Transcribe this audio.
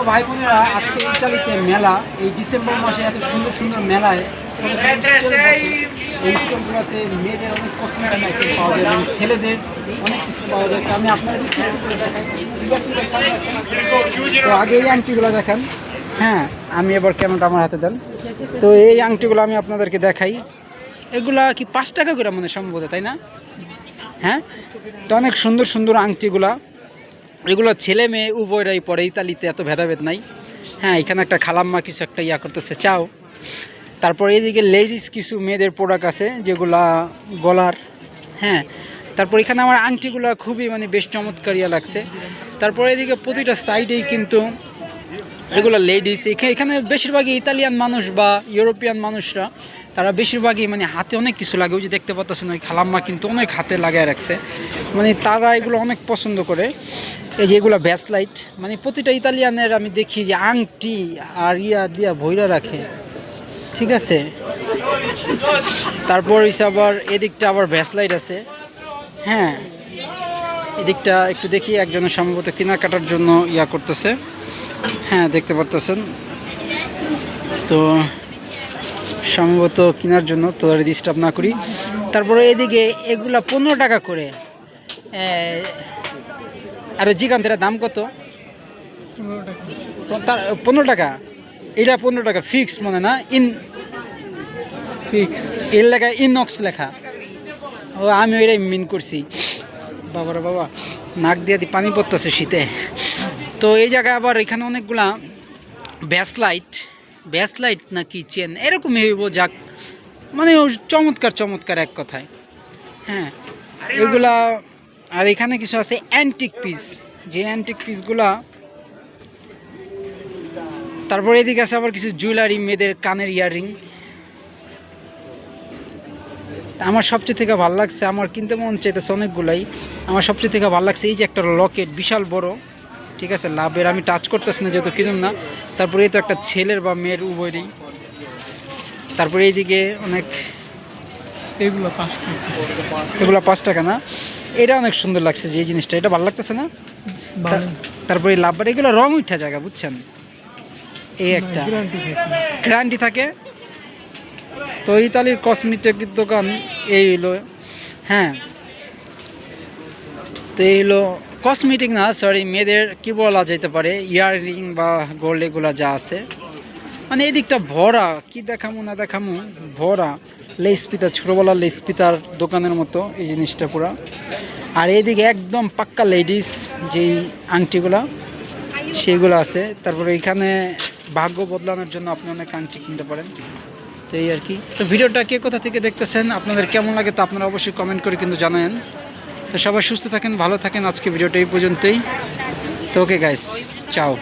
তো ভাই বোনেরা আজকে ইতালিতে মেলা। এই ডিসেম্বর মাসে এত সুন্দর সুন্দর মেলায়। এই স্টলগুলোতে মেয়েদের অনেক কসমেটিক আইটেম পাওয়া যায় এবং ছেলেদের অনেক কিছু পাওয়া যায়। তো আমি আপনাদের। তো আগে এই আংটিগুলো দেখান। হ্যাঁ আমি এবার ক্যামেরাটা আমার হাতে দেন। তো এই আংটিগুলো আমি আপনাদেরকে দেখাই। এগুলা কি পাঁচ টাকা করে মনে সম্ভবত তাই না? হ্যাঁ? তো অনেক সুন্দর সুন্দর আংটিগুলা। এগুলো ছেলে মেয়ে, উভয়রাই পরে। ইতালিতে এত ভেদাভেদ নাই। হ্যাঁ এখানে একটা খালাম্মা কিছু একটা ইয়া করতেছে, চাও। তারপর এইদিকে লেডিস কিছু মেয়েদের প্রোডাক্ট আছে, যেগুলা গলার। হ্যাঁ তারপর এখানে আমার আংটিগুলো খুবই মানে বেশ চমৎকার ইয়া লাগছে। তারপর এদিকে প্রতিটা সাইডেই কিন্তু এগুলো লেডিস এখানে বেশিরভাগই ইতালিয়ান মানুষ বা ইউরোপিয়ান মানুষরা, তারা বেশিরভাগই মানে হাতে অনেক কিছু লাগে। ওই যে দেখতে পাচ্ছেন ওই খালাম্মা কিন্তু অনেক হাতে লাগায় রাখছে। মানে তারা এগুলো অনেক পছন্দ করে। এই যে এগুলো ব্যাসলাইট মানে প্রতিটা ইতালিয়ানের আমি দেখি যে আংটি আর ইয়া দিয়া ভৈরা রাখে। ঠিক আছে? তারপর হচ্ছে আবার এদিকটা আবার ব্যাসলাইট আছে। হ্যাঁ এদিকটা একটু দেখি একজনের সম্ভবত কেনাকাটার জন্য ইয়া করতেছে। হ্যাঁ দেখতে পারতেছেন। তো সম্ভবত কেনার জন্য তো আর ডিস্টার্ব না করি। তারপরে এদিকে এগুলা পনেরো টাকা করে। আরে জিগান এটার দাম কত? পনেরো টাকা। এটা পনেরো টাকা ফিক্স মনে না? ইন ফিক্স এর লেখা ইনক্স লেখা। ও আমি ওইটাই মিন করছি। বাবারা বাবা নাক দিয়ে দি পানি পড়তেছে শীতে। তো এই জায়গায় আবার এখানে অনেকগুলা ব্যাস লাইট ব্যাস লাইট নাকি চেন এরকমই হইব যাক। মানে চমৎকার চমৎকার এক কথায়। হ্যাঁ এগুলা আর এখানে কিছু আছে অ্যান্টিক পিস যে অ্যান্টিক পিসগুলা তারপর এদিকে আছে আবার কিছু জুয়েলারি মেয়েদের কানের ইয়াররিং আমার সবচেয়ে থেকে ভালো লাগছে আমার কিনতে মন চাইতেছে অনেকগুলাই। আমার সবচেয়ে থেকে ভালো লাগছে এই যে একটা লকেট বিশাল বড়। ঠিক আছে লাভের আমি টাচ করতেছি না যেহেতু কিনুন না। তারপরে এই তো একটা ছেলের বা মেয়ের উভয়েরই। তারপরে এইদিকে অনেক এগুলো পাঁচ টাকা। এগুলো পাঁচ টাকা না? এটা অনেক সুন্দর লাগছে যে এই জিনিসটা। এটা ভালো লাগতেছে না? তারপরে লাভবার এগুলো রং উঠা জায়গা বুঝছেন? এই একটা। গ্যারান্টি থাকে। তো ইতালির কসমেটিকের দোকান এই হলো হ্যাঁ। তো এই হলো কসমেটিক না সরি মেয়েদের কি বলা যেতে পারে ইয়াররিং বা গোল্ড এগুলা যা আছে। মানে এই দিকটা ভরা কি দেখামু না দেখামু ভরা। লেস পিতা, ছোটোবেলার লেস পিতার দোকানের মতো এই জিনিসটা পুরা। আর এইদিকে একদম পাক্কা লেডিস যেই আংটিগুলা, সেইগুলো আছে। তারপরে এখানে ভাগ্য বদলানোর জন্য আপনি অনেক আংটি কিনতে পারেন। তো এই আর কি। তো ভিডিওটা কে কোথা থেকে দেখতেছেন, আপনাদের কেমন লাগে তা আপনারা অবশ্যই কমেন্ট করে কিন্তু জানান তো সবাই সুস্থ থাকেন, ভালো থাকেন। আজকে ভিডিওটা এই পর্যন্তই। তো ওকে গাইস চাও